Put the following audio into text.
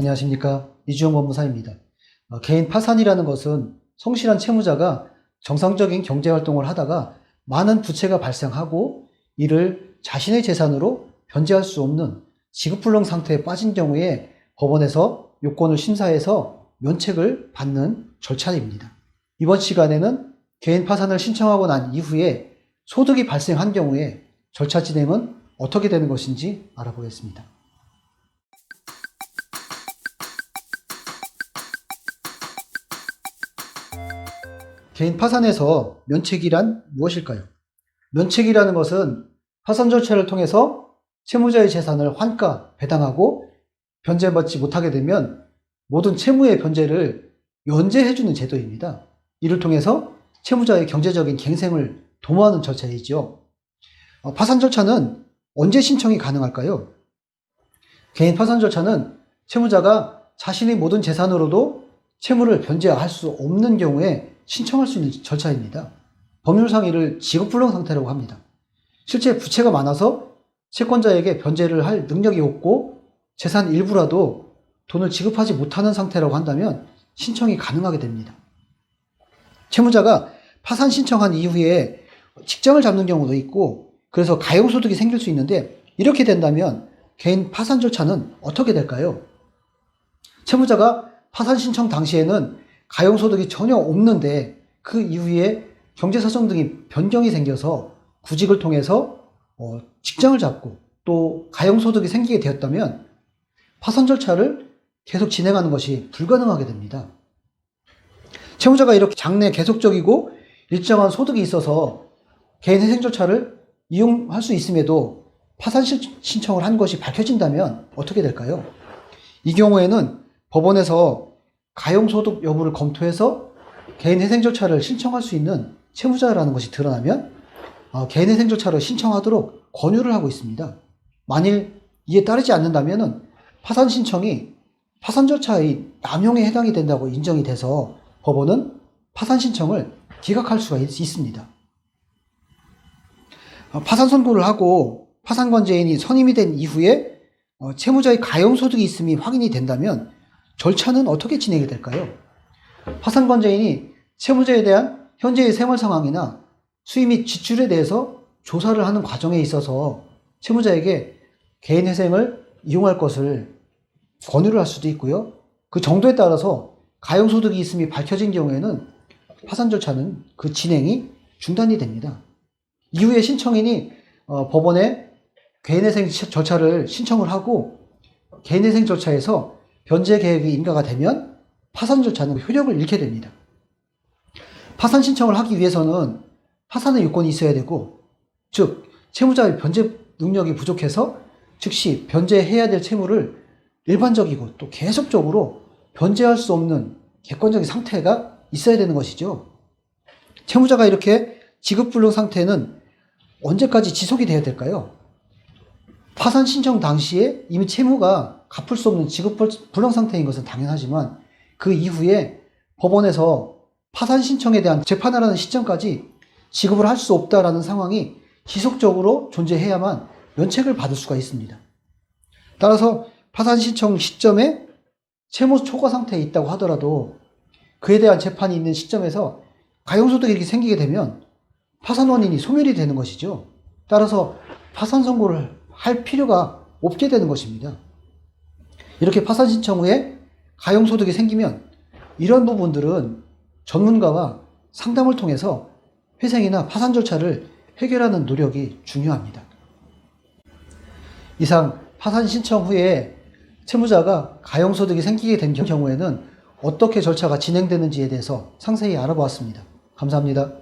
안녕하십니까. 이주영 법무사입니다. 어, 개인 파산이라는 것은 성실한 채무자가 정상적인 경제 활동을 하다가 많은 부채가 발생하고 이를 자신의 재산으로 변제할 수 없는 지급불능 상태에 빠진 경우에 법원에서 요건을 심사해서 면책을 받는 절차입니다. 이번 시간에는 개인 파산을 신청하고 난 이후에 소득이 발생한 경우에 절차 진행은 어떻게 되는 것인지 알아보겠습니다. 개인 파산에서 면책이란 무엇일까요? 면책이라는 것은 파산 절차를 통해서 채무자의 재산을 환가, 배당하고 변제받지 못하게 되면 모든 채무의 변제를 연재해주는 제도입니다. 이를 통해서 채무자의 경제적인 갱생을 도모하는 절차이죠. 어, 파산 절차는 언제 신청이 가능할까요? 개인 파산 절차는 채무자가 자신의 모든 재산으로도 채무를 변제할 수 없는 경우에 신청할 수 있는 절차입니다. 법률상 이를 지급불능 상태라고 합니다. 실제 부채가 많아서 채권자에게 변제를 할 능력이 없고 재산 일부라도 돈을 지급하지 못하는 상태라고 한다면 신청이 가능하게 됩니다. 채무자가 파산 신청한 이후에 직장을 잡는 경우도 있고 그래서 가용소득이 생길 수 있는데 이렇게 된다면 개인 파산 절차는 어떻게 될까요? 채무자가 파산 신청 당시에는 가용소득이 전혀 없는데 그 이후에 경제 사정 등이 변경이 생겨서 구직을 통해서 어, 직장을 잡고 또 가용소득이 생기게 되었다면 파산 절차를 계속 진행하는 것이 불가능하게 됩니다. 채무자가 이렇게 장래 계속적이고 일정한 소득이 있어서 개인 회생 절차를 이용할 수 있음에도 파산 신청을 한 것이 밝혀진다면 어떻게 될까요? 이 경우에는 법원에서 가용소득 여부를 검토해서 개인 회생 절차를 신청할 수 있는 채무자라는 것이 드러나면 어, 개인 회생 절차를 신청하도록 권유를 하고 있습니다. 만일 이에 따르지 않는다면 파산 신청이 파산 절차의 남용에 해당이 된다고 인정이 돼서 법원은 파산 신청을 기각할 수가 있, 습니다 어, 파산 선고를 하고 파산 관제인이 선임이 된 이후에 어, 채무자의 가용 소득이 있음이 확인이 된다면 절차는 어떻게 진행이 될까요? 파산관제인이 채무자에 대한 현재의 생활 상황이나 수입 및 지출에 대해서 조사를 하는 과정에 있어서 채무자에게 개인 회생을 이용할 것을 권유를 할 수도 있고요. 그 정도에 따라서 가용소득이 있음이 밝혀진 경우에는 파산 절차는 그 진행이 중단이 됩니다. 이후에 신청인이 어, 법원에 개인회생 절차를 신청을 하고 개인회생 절차에서 변제 계획이 인가가 되면 파산 절차는 효력을 잃게 됩니다. 파산 신청을 하기 위해서는 파산의 요건이 있어야 되고, 즉 채무자의 변제 능력이 부족해서 즉시 변제해야 될 채무를 일반적이고 또 계속적으로 변제할 수 없는 객관적인 상태가 있어야 되는 것이죠. 채무자가 이렇게 지급불능 상태는 언제까지 지속이 되어야 될까요? 파산 신청 당시에 이미 채무가 갚을 수 없는 지급 불능 상태인 것은 당연하지만 그 이후에 법원에서 파산 신청에 대한 재판을 하는 시점까지 지급을 할 수 없다라는 상황이 지속적으로 존재해야만 면책을 받을 수가 있습니다. 따라서 파산 신청 시점에 채무 초과 상태에 있다고 하더라도 그에 대한 재판이 있는 시점에서 가용소득이 이렇게 생기게 되면 파산 원인이 소멸이 되는 것이죠. 따라서 파산 선고를 할 필요가 없게 되는 것입니다. 이렇게 파산 신청 후에 가용 소득이 생기면 이런 부분들은 전문가와 상담을 통해서 회생이나 파산 절차를 해결하는 노력이 중요합니다. 이상 파산 신청 후에 채무자가 가용 소득이 생기게 된 경우에는 어떻게 절차가 진행되는지에 대해서 상세히 알아보았습니다. 감사합니다.